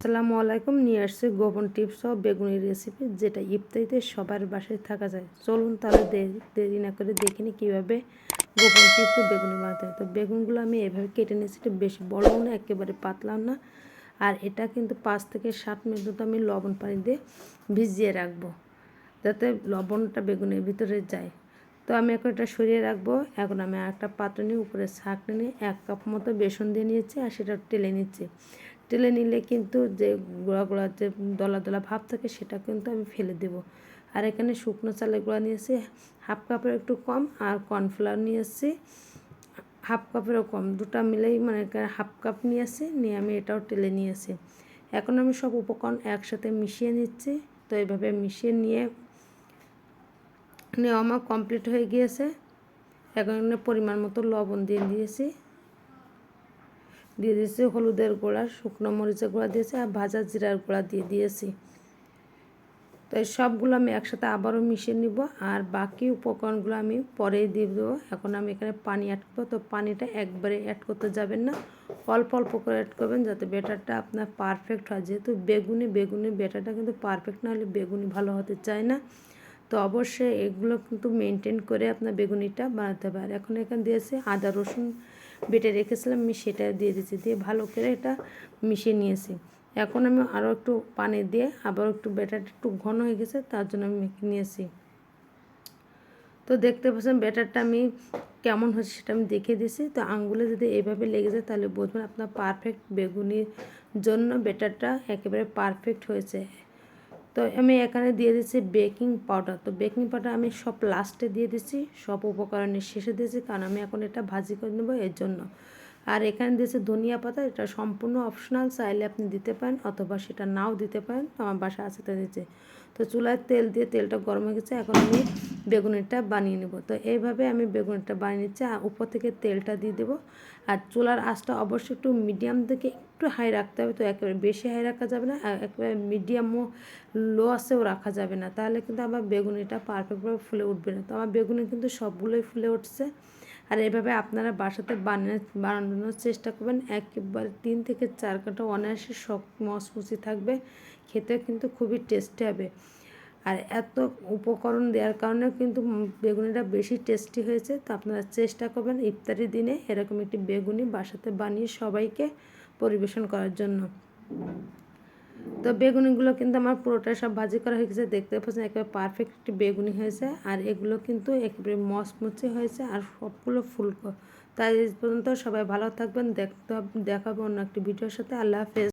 আসসালামু আলাইকুম, নিয়ে আসছি গোপন টিপস ও বেগুনি রেসিপি যেটা ইফতারিতে সবার বাসায় থাকা যায়। চলুন তাহলে দেরি না করে দেখিনি কীভাবে গোপন টিপস ও বেগুনি বানাতে হয়। তো বেগুনগুলো আমি এভাবে কেটে নিয়েছি, এটা বেশি বড়ও না একেবারে পাতলাও না। আর এটা কিন্তু পাঁচ থেকে সাত মিনিট মতো আমি লবণ পানি দিয়ে ভিজিয়ে রাখব, যাতে লবণটা বেগুনের ভিতরে যায়। তো আমি এখন এটা সরিয়ে রাখব। এখন আমি একটা পাত্র নিয়ে উপরে শাক নিয়ে এক কাপ মতো বেসন দিয়ে নিয়েছি আর সেটা টেলে নিচ্ছি। টেলে নিলে কিন্তু যে গোড়া গোড়া যে দলা দলা ভাব থাকে সেটা কিন্তু আমি ফেলে দেব। আর এখানে শুকনো চালের গুঁড়া নিয়েছি, হাফ কাপের একটু কম আর কর্নফ্লাওয়ার নিয়ে এসেছি হাফ কাপেরও কম। দুটা মিলেই মানে হাফ কাপ নিয়ে আসি নিয়ে আমি এটাও টেলে নিয়েছি। এখন আমি সব উপকরণ একসাথে মিশিয়ে নিচ্ছি, তো এইভাবে মিশিয়ে নিয়ে নেওয়া আমার কমপ্লিট হয়ে গিয়েছে। এখন পরিমাণ মতো লবণ দিয়ে দিয়েছি। দিয়ে দিয়েছি হলুদের গুঁড়া, শুকনো মরিচের গুঁড়া দিয়েছি আর ভাজা জিরার গুঁড়া দিয়ে দিয়েছি। তো এই সবগুলো আমি একসাথে আবারও মিশিয়ে নিব আর বাকি উপকরণগুলো আমি পরেই দিয়ে দেবো। এখন আমি এখানে পানি অ্যাড করব। তো পানিটা একবারে অ্যাড করতে যাবেন না, অল্প অল্প করে অ্যাড করবেন যাতে বেটারটা আপনার পারফেক্ট হয়। যেহেতু বেগুনি বেগুনি বেটারটা কিন্তু পারফেক্ট না হলে বেগুনি ভালো হতে চায় না। তো অবশ্যই এগুলো কিন্তু মেনটেন করে আপনার বেগুনিটা বানাতে হবে। আর এখন এখানে দিয়েছি আদা রসুন বেটে রেখেছিলাম, আমি সেটা দিয়ে দিয়েছি, দিয়ে ভালো করে এটা মিশিয়ে নিয়েছি। এখন আমি আরও একটু পানি দিয়ে আবার একটু ব্যাটারটা একটু ঘন হয়ে গেছে, তার জন্য আমি মেখে নিয়েছি। তো দেখতে পাচ্ছেন ব্যাটারটা আমি কেমন হচ্ছে সেটা আমি দেখে দিয়েছি। তো আঙ্গুলে যদি এইভাবে লেগে যায় তাহলে বুঝবেন আপনার পারফেক্ট বেগুনির জন্য ব্যাটারটা একেবারে পারফেক্ট হয়েছে। তো আমি এখানে দিয়ে দিচ্ছি বেকিং পাউডার তো বেকিং পাউডার আমি সব লাস্টে দিয়ে দিচ্ছি সব উপকরণের শেষে দিয়েছি, কারণ আমি এখন এটা ভাজি করে নেব এর জন্য। আর এখানে দিয়েছে ধনিয়া পাতা, এটা সম্পূর্ণ অপশনাল চাইলে আপনি দিতে পারেন অথবা সেটা নাও দিতে পারেন, আমার বাসা আছে তো দিচ্ছে তো চুলায় তেল দিয়ে তেলটা গরম হয়ে গেছে, এখন আমি বেগুনিটা বানিয়ে নেব। তো এইভাবে আমি বেগুনিটা বানিয়ে নিচ্ছি। আর উপর থেকে তেলটা দিয়ে দেবো। আর চুলার আঁচটা অবশ্যই একটু মিডিয়াম থেকে একটু হাই রাখতে হবে। তো একেবারে বেশি হাই রাখা যাবে না। একেবারে মিডিয়ামও লো আসেও রাখা যাবে না। তাহলে কিন্তু আমার বেগুনিটা পারফেক্টভাবে ফুলে উঠবে না। তো আমার বেগুনি কিন্তু সবগুলোই ফুলে উঠছে। আর এভাবে আপনারা বাসাতে বানিয়ে বানানোর চেষ্টা করবেন। একেবারে তিন থেকে চার ঘণ্টা অনায়াসে শখ মসমুচি থাকবে। খেতে কিন্তু খুবই টেস্টি হবে। আর এত উপকরণ দেওয়ার কারণেও কিন্তু বেগুনিটা বেশি টেস্টি হয়েছে। তো আপনারা চেষ্টা করবেন ইফতারি দিনে এরকম একটি বেগুনি বাসাতে বানিয়ে সবাইকে পরিবেশন করার জন্য। তো বেগুনিগুলো কিন্তু আমার পুরোটা সব ভাজি করা হয়ে গেছে। দেখতে পাচ্ছেন একেবারে পারফেক্ট একটি বেগুনি হয়েছে। আর এগুলো কিন্তু একেবারে মচমচে হয়েছে আর সবগুলো ফুলকো। তাই পর্যন্ত সবাই ভালো থাকবেন। দেখতে দেখাবো অন্য একটি ভিডিওর সাথে। আল্লাহ হাফেজ।